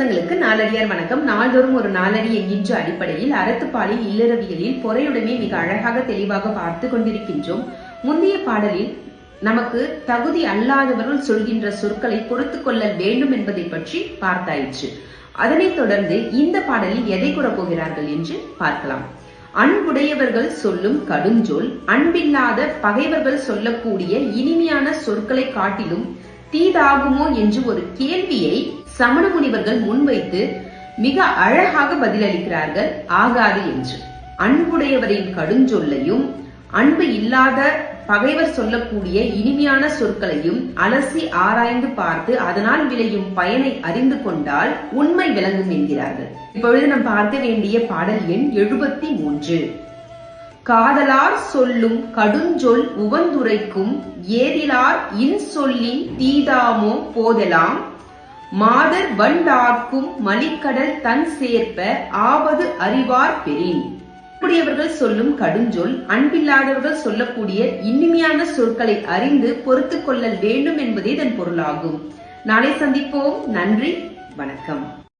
சொந்தங்களுக்கு நாலடியார் வணக்கம். நாள்தோறும் ஒரு நாலடி என்கின்ற அடிப்படையில் அறத்துப்பாலில் இல்லறவியலில் பொறையுடனே மிக அழகாக தெளிவாக பார்த்து கொண்டிருக்கின்றோம். முந்தைய பாடலில் நமக்கு தகுதி அல்லாதவர்கள் சொல்கின்ற சொற்களை பொறுத்து கொள்ள வேண்டும் என்பதை பற்றி பார்த்தாயிற்று. அதனைத் தொடர்ந்து இந்த பாடலில் எதை கூறப் போகிறார்கள் என்று பார்க்கலாம். அன்புடையவர்கள் சொல்லும் கடுஞ்சொல் அன்பில்லாத பகைவர்கள் சொல்லக்கூடிய இனிமையான சொற்களை காட்டிலும் தீதாகுமோ என்று ஒரு கேள்வியை சமண முனிவர்கள் முன்வைத்து மிக அழகாக பதிலளிக்கிறார்கள். ஆகாது என்று. அன்புடையவரின் கடுஞ்சொல்லையும் அன்பு இல்லாத பகைவர் சொல்லக்கூடிய இனிமையான சொற்களையும் அலசி ஆராய்ந்து பார்த்து அதனால் விளையும் பயனை அறிந்து கொண்டால் உண்மை விளங்கும் என்கிறார்கள். இப்பொழுது நாம் பார்க்க வேண்டிய பாடல் எண் எழுபத்தி மூன்று. காதலார் சொல்லும் கடுஞ்சொல் உவந்துரைக்கும் ஏதிலார் இன்சொல்லின் தீதாமோ போதலாம். மாதர் வண்டார்க்கும் மலிக்கடல் தன் சேர்ப்ப ஆவது அறிவார் பெறின் கூடியவர்கள் சொல்லும் கடுஞ்சொல் அன்பில்லாதவர்கள் சொல்லக்கூடிய இனிமையான சொற்களை அறிந்து பொறுத்து கொள்ளல் வேண்டும் என்பதே இதன் பொருளாகும். நாளை சந்திப்போம். நன்றி. வணக்கம்.